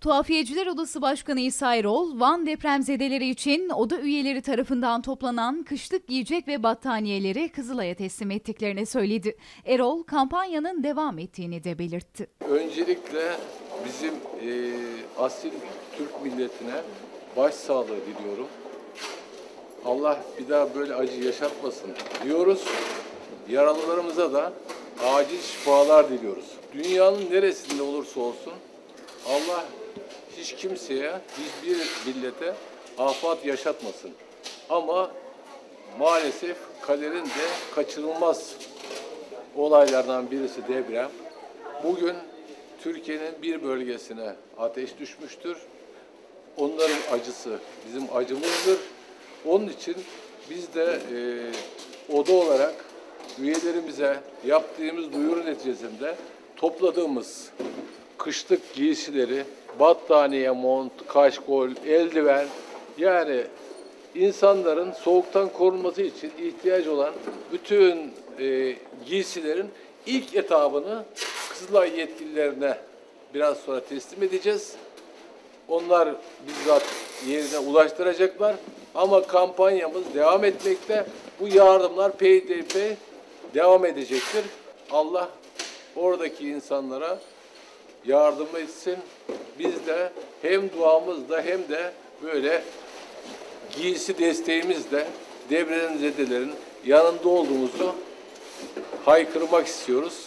Tuhafiyeciler Odası Başkanı İsa Erol, Van depremzedeleri için oda üyeleri tarafından toplanan kışlık giyecek ve battaniyeleri Kızılay'a teslim ettiklerini söyledi. Erol, kampanyanın devam ettiğini de belirtti. Öncelikle bizim e, asil Türk milletine başsağlığı diliyorum. Allah bir daha böyle acı yaşatmasın diyoruz. Yaralılarımıza da acil şifalar diliyoruz. Dünyanın neresinde olursa olsun Allah hiç kimseye, hiçbir millete afat yaşatmasın. Ama maalesef kaderin de kaçırılmaz olaylardan birisi deprem. Bugün Türkiye'nin bir bölgesine ateş düşmüştür. Onların acısı bizim acımızdır. Onun için biz de e, oda olarak üyelerimize yaptığımız duyuru neticesinde topladığımız kışlık giysileri, battaniye, mont, kaşkol, eldiven yani insanların soğuktan korunması için ihtiyaç olan bütün e, giysilerin ilk etabını Kızılay yetkililerine biraz sonra teslim edeceğiz. Onlar bizzat yerine ulaştıracaklar. Ama kampanyamız devam etmekte. Bu yardımlar peyderpey devam edecektir. Allah oradaki insanlara yardım etsin. Biz de hem duamızla hem de böyle giysi desteğimizle depremzedelerin yanında olduğumuzu haykırmak istiyoruz.